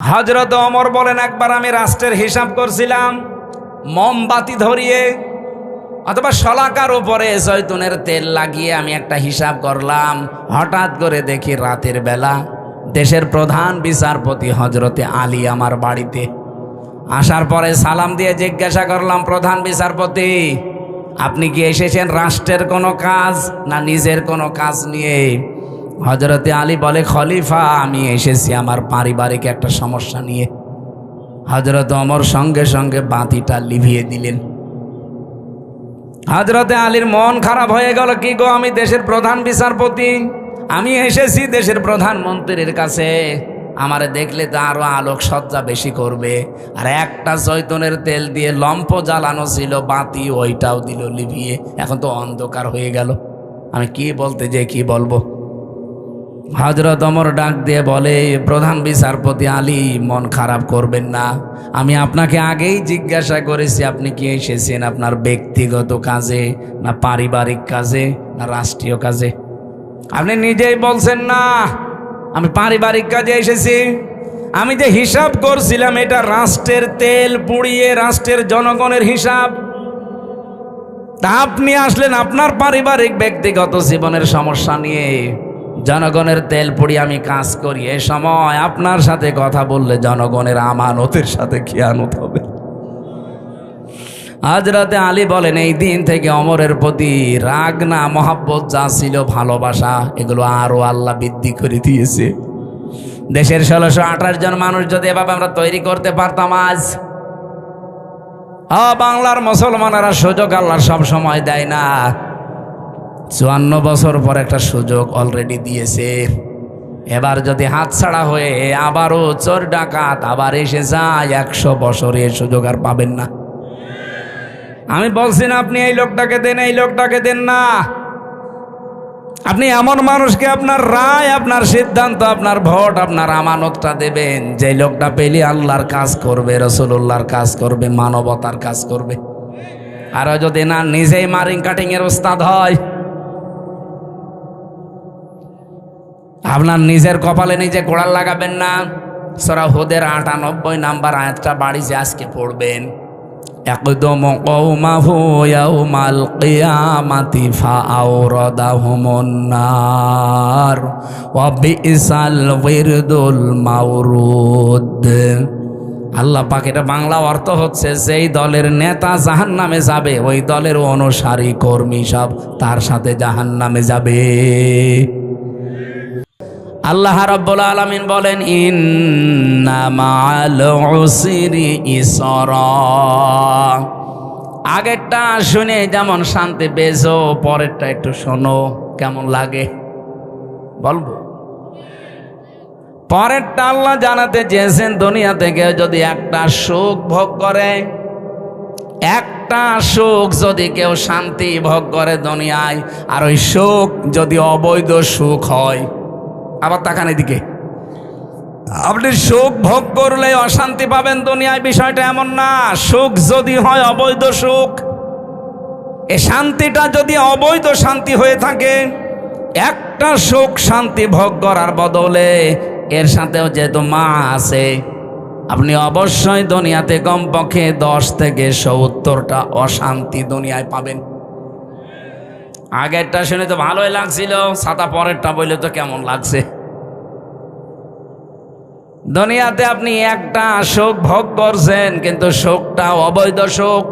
হজরত অমর বলেন, একবার আমি রাষ্ট্রের হিসাব করছিলাম, মোমবাতি ধরিয়ে অথবা শলাকার উপরে জৈতুনের তেল লাগিয়ে আমি একটা হিসাব করলাম। হঠাৎ করে দেখি রাতের বেলা দেশের প্রধান বিচারপতি হজরতে আলী আমার বাড়িতে। আসার পরে সালাম দিয়ে জিজ্ঞাসা করলাম, প্রধান বিচারপতি, আপনি কি এসেছেন রাষ্ট্রের কোনো কাজ না নিজের কোনো কাজ নিয়ে? হজরতে আলী বলে, খলিফা, আমি এসেছি আমার পারিবারিক একটা সমস্যা নিয়ে। হজরত অমর সঙ্গে সঙ্গে বাতিটা লিভিয়ে দিলেন। হজরতে আলীর মন খারাপ হয়ে গেল, কি গো, আমি দেশের প্রধান বিচারপতি? আমি এসেছি দেশের প্রধানমন্ত্রীর কাছে। আমারে দেখলে তো আরও আলোক সজ্জা বেশি করবে। আর একটা চৈতনের তেল দিয়ে লম্প জ্বালানো ছিল, বাতি ওইটাও দিল লিভিয়ে। এখন তো অন্ধকার হয়ে গেল। আমি কি বলতে যে কি বলব? হজরত অমর ডাক দিয়ে বলে, প্রধান বিচারপতি আলী, মন খারাপ করবেন না। আমি আপনাকে আগেই জিজ্ঞাসা করেছি, আপনি কি এসেছেন আপনার ব্যক্তিগত কাজে, না পারিবারিক কাজে, না রাষ্ট্রীয় কাজে? আপনি নিজেই বলছেন, না, আমি পারিবারিক কাজে এসেছি। আমি যে হিসাব করছিলাম, এটা রাষ্ট্রের তেল পুড়িয়ে রাষ্ট্রের জনগণের হিসাব। তা আপনি আসলেন আপনার পারিবারিক ব্যক্তিগত জীবনের সমস্যা নিয়ে। জনগণের তেল পুড়ি আমি কাজ করি। এ সময় আপনার সাথে কথা বললে জনগণের আমানতের সাথে খেয়ানত হবে। হাজরাতে আলী বলেন, এই দিন থেকে অমরের প্রতি রাগ না, মহাব্বত যা ছিল ভালোবাসা, এগুলো আরও আল্লাহ বৃদ্ধি করে দিয়েছে। দেশের ষোলোশো আঠাশ জন মানুষ যদি এভাবে আমরা তৈরি করতে পারতাম আজ বাংলার মুসলমানেরা সুযোগ আল্লাহ সব সময় দেয় না। চুয়ান্ন বছর পর একটা সুযোগ অলরেডি দিয়েছে। এবার যদি হাতছাড়া হয়ে আবারও চোর ডাকাত আবার এসে যায়, একশো বছরে সুযোগ আর পাবেন না। আমি বলছি না, আপনি এই লোকটাকে দেন, এই লোকটাকে দেন না। আপনি এমন মানুষকে আপনার রায়, আপনার সিদ্ধান্ত, আপনার ভোট, আপনার আমানতটা দেবেন। যে লোকটা পেলে আল্লাহর কাজ করবে রসুল্লাহর কাজ করবে, মানবতার কাজ করবে। আর যদি না, নিজেই মারিং কাটিং এর ওস্তাদ হয়। আপনার নিজের কপালে নিজে গোড়াল লাগাবেন না। সরা হোদের আটানব্বই নাম্বার আয়াতটা বাড়ি যে আজকে পড়বেন। একদম আল্লাহ পাক, এটা বাংলা অর্থ হচ্ছে যেই দলের নেতা জাহান নামে যাবে, ওই দলের অনুসারী কর্মী সব তার সাথে জাহান নামে যাবে। আল্লাহ রাব্বুল আলামিন বলেন ইসরা। আগেরটা শুনে যেমন শান্তি পেয়েছ, পরেরটা একটু শোনো, কেমন লাগে? বলব। পরেরটা আল্লাহ জানাতে চেয়েছেন দুনিয়া থেকে যদি একটা সুখ ভোগ করে, একটা সুখ যদি কেউ শান্তি ভোগ করে দুনিয়ায়, আর ওই সুখ যদি অবৈধ সুখ হয় আবার তাকান এদিকে। আপনি সুখ ভোগ করলে অশান্তি পাবেন, দুনিয়ায় বিষয়টা এমন না। সুখ যদি হয় অবৈধ সুখ। এ শান্তিটা যদি অবৈধ শান্তি হয়ে থাকে, একটা সুখ শান্তি ভোগ করার বদলে এর সাথেও যেহেতু মা আছে, আপনি অবশ্যই দুনিয়াতে কমপক্ষে দশ থেকে সত্তরটা অশান্তি দুনিয়ায় পাবেন। আগেরটা শুনে তো ভালোই লাগছিল, ছাতা পরেরটা বললে তো কেমন লাগছে। দুনিয়াতে আপনি একটা শোক ভোগ করছেন, কিন্তু শোকটা অবৈধ শোক।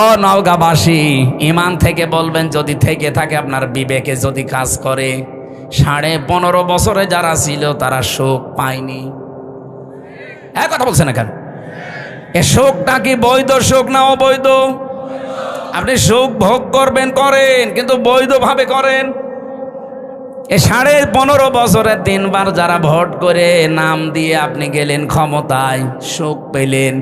ও নওগাঁবাসী, ইমান থেকে বলবেন, যদি থেকে থাকে আপনার বিবেকে যদি কাজ করে, সাড়ে পনেরো বছরে যারা ছিল, তারা শোক পায়নি। এক কথা বলছেন না কেন? এ শোকটা কি বৈধ শোক না অবৈধ? আপনি সুখ ভোগ করবেন, করেন, কিন্তু বৈধভাবে করেন। এ সাড়ে পনেরো বছরে তিনবার যারা ভোট করে নাম দিয়ে আপনি গেলেন ক্ষমতায়, সুখ পেলেন।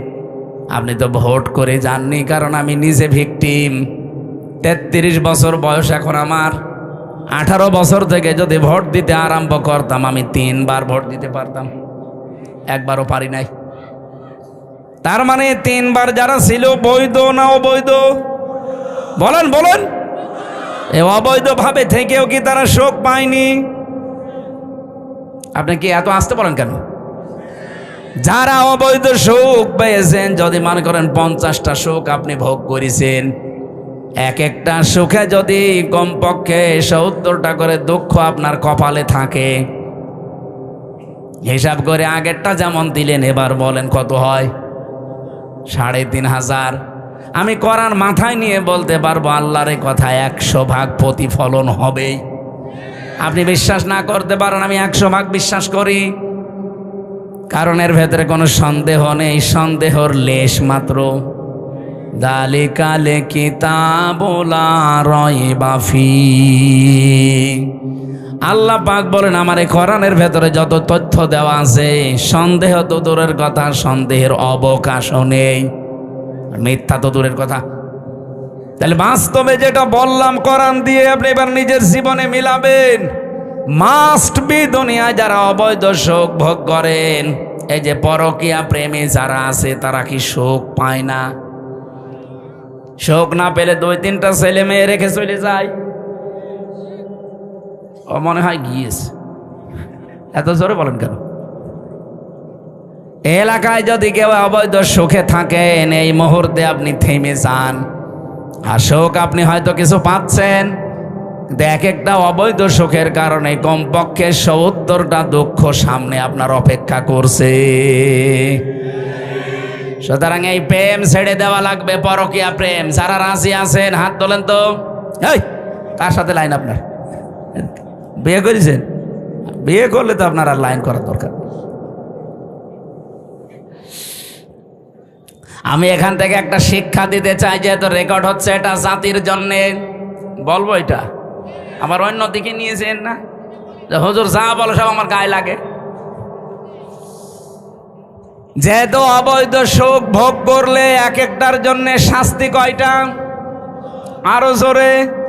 আপনি তো ভোট করে যাননি, কারণ আমি নিজে ভিকটিম। তেত্রিশ বছর বয়স এখন আমার। আঠারো বছর থেকে যদি ভোট দিতে আরম্ভ করতাম, আমি তিনবার ভোট দিতে পারতাম। একবারও পারি নাই। তার মানে তিনবার যারা ছিল বৈধ না অবৈধ? বলেন বলেন। এ অবৈধভাবে থেকেও কি তারা শোক পায়নি? আপনি কি এত আসতে বলেন কেন? যারা অবৈধ সুখ পেয়েছেন, যদি মনে করেন পঞ্চাশটা সুখ আপনি ভোগ করেছেন, এক একটা সুখে যদি কমপক্ষে সত্তরটা করে দুঃখ আপনার কপালে থাকে, হিসাব করে আগেরটা যেমন দিলেন, এবার বলেন কত হয়? সাড়ে তিন হাজার। আমি করার মাথায় নিয়ে বলতে পারব, আল্লাহর কথা একশো ভাগ প্রতিফলন হবেই। আপনি বিশ্বাস না করতে পারেন, আমি একশো ভাগ বিশ্বাস করি। কারণ এর ভেতরে কোনো সন্দেহ নেই, সন্দেহর লেশ মাত্র। দালিকালে কিতাবোলা রয় বাফি। আল্লাহ পাক বলেন, আমার এই কোরআনের ভেতরে যত তথ্য দেওয়া আছে, সন্দেহ তো দূরের কথা, সন্দেহের অবকাশও নেই। মিথ্যা তো দূরের কথা। তাহলে বাস্তবে যেটা বললাম কোরআন দিয়ে আপনি এবার নিজের জীবনে মিলাবেন। মাস্ট বি দুনিয়ায় যারা অবৈধ শোক ভোগ করেন, এই যে পরকিয়া প্রেমী যারা আছে, তারা কি শোক পায় না? শোক না পেলে দুই তিনটা ছেলে মেয়ে রেখে চলে যায়। ও মনে হয় গিয়েছে। এত জোরে বলেন কেন? এলাকায় যদি কেউ অবৈধ সুখে থাকেন, এই মুহূর্তে আপনি থেমে যান। আর শোক আপনি হয়তো কিছু পাচ্ছেন, কিন্তু এক একটা অবৈধ সুখের কারণে কমপক্ষে সত্তরটা দুঃখ সামনে আপনার অপেক্ষা করছে। সুতরাং এই প্রেম ছেড়ে দেওয়া লাগবে, পরকিয়া প্রেম। যারা রাজি আছেন, হাত তোলেন তো। এই, কার সাথে লাইন আপনার? বিয়ে করেছেন? বিয়ে করলে তো আপনার আর লাইন করার দরকার আমি এখান থেকে একটা শিক্ষা দিতে চাই, যেহেতু রেকর্ড হচ্ছে এটা জাতির জন্যে। বলব এটা? আমার অন্য দিকে নিয়েছেন না। হুজুর যা বলো সব আমার গায়ে লাগে। যেহেতু অবৈধ সুখ ভোগ করলে এক একটার জন্য শাস্তি কয়টা? আরও জোরে।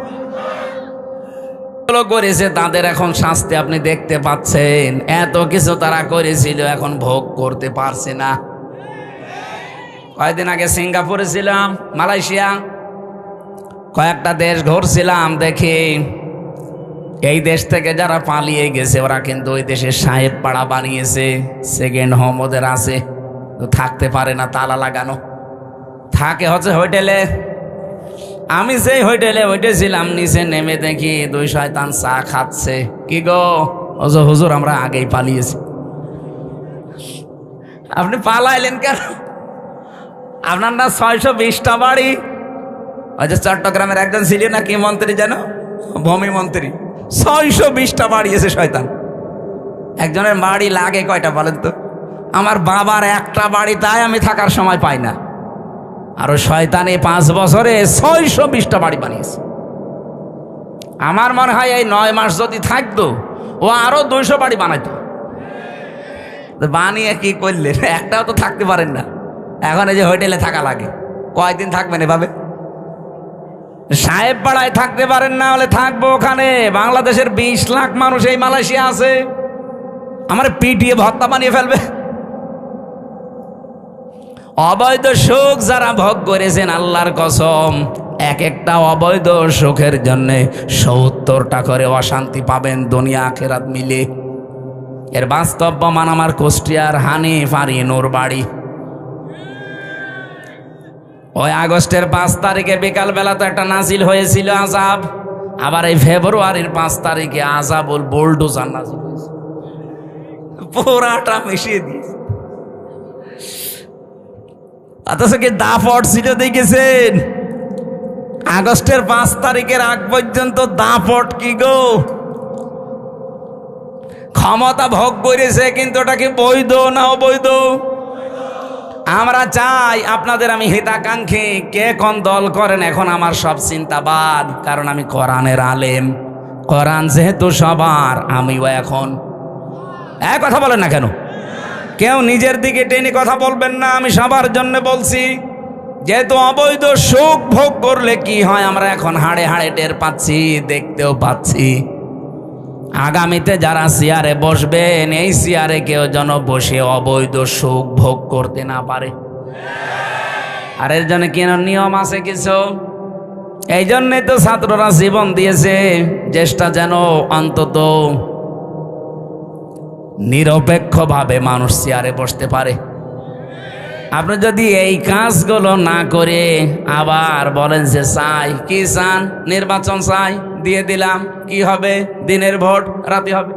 করেছে, তাদের এখন শাস্তি আপনি দেখতে পাচ্ছেন। এত কিছু তারা করেছিল, এখন ভোগ করতে পারছে না। কয়েকদিন আগে সিঙ্গাপুরে ছিলাম, মালয়েশিয়া। কয়েকটা দেশ ঘুরছিলাম দেখি, এই দেশ থেকে যারা পালিয়ে গেছে, ওরা কিন্তু ওই দেশে সাহেব পাড়া বানিয়েছে সেকেন্ড হোম ওদের আছে। থাকতে পারে না তালা লাগানো। থাকে হচ্ছে হোটেলে। আমি সেই হোটেলে উঠেছিলাম নিচে নেমে দেখি দুই শয়তান চা খাচ্ছে। কি গো? হুজুর, আমরা আগেই পালিয়েছি। আপনি পালাইলেন কেন? আপনার না ছয়শো বিশটা বাড়ি? ওই যে চট্টগ্রামের একজন ছিল না, কি মন্ত্রী যেন? ভূমি মন্ত্রী। ছয়শো বিশটা বাড়ি এসে শয়তান। একজনের বাড়ি লাগে কয়টা বলেন তো? আমার বাবার একটা বাড়ি তাই আমি থাকার সময় পাই না। আরও শয়তানে পাঁচ বছরে ছয়শো বিশটা বাড়ি বানিয়েছে। আমার মনে হয় এই নয় মাস যদি থাকতো, ও আরও দুইশো বাড়ি বানাইতো। বানিয়ে কি করলেন? একটাও তো থাকতে পারেন না। এখন এই যে হোটেলে থাকা লাগে। কয়দিন থাকবেন এভাবে? সাহেব পাড়ায় থাকতে পারেন না হলে থাকব ওখানে। বাংলাদেশের বিশ লাখ মানুষ এই মালয়েশিয়া আছে। আমার পিটিয়ে ভত্তা বানিয়ে ফেলবে। অবৈধ সুখ যারা ভোগ করেছেন আল্লাহর কসম এক একটা অবৈধ সুখের জন্যে সত্তরটা করে অশান্তি পাবেন দুনিয়া আখেরাত মিলে। এর বাস্তব প্রমাণ আমার কুষ্টিয়ার হানি ফারি নোর বাড়ি ওই আগস্টের পাঁচ তারিখে বিকালবেলা তো একটা নাজিল হয়েছিল আজাব আবার এই ফেব্রুয়ারির পাঁচ তারিখে আজাবুল বোল্ডোজার নাজিল হয়েছে। পুরাটা মিশিয়ে দিয়েছে। অথচ কি দাপট ছিল দেখেছেন? আগস্টের পাঁচ তারিখের আগ পর্যন্ত দাপট কি গো? ক্ষমতা ভোগ করেছে, কিন্তু ওটা কি বৈধ না অবৈধ? আমরা চাই আপনাদের আমি হিতাকাঙ্ক্ষী। কে কোন দল করেন? এখন আমার সব চিন্তাবাদ, কারণ আমি কোরআনের আলেম। কোরআন যেহেতু সবার, আমিও এখন। এক কথা বলেন না কেন? কেউ নিজের দিকে টেনে কথা বলবেন না, আমি সবার জন্য বলছি। যেহেতু অবৈধ সুখ ভোগ করলে কি হয়, আমরা এখন হাড়ে হাড়ে টের পাচ্ছি, দেখতেও পাচ্ছি। আগামীতে যারা চেয়ারে বসবেন, এই চেয়ারে কেউ যেন বসে অবৈধ সুখ ভোগ করতে না পারে। আর এর জন্য কেন নিয়ম আছে কিছু? এই জন্যে তো ছাত্ররা জীবন দিয়েছে, চেষ্টা যেন অন্তত নিরপেক্ষভাবে মানুষ চেয়ারে বসতে পারে। আপনি যদি এই কাজগুলো না করে আবার বলেন যে, চাই। কি চান? নির্বাচন চাই? দিয়ে দিলাম। কি হবে? দিনের ভোট? রাতে হবে।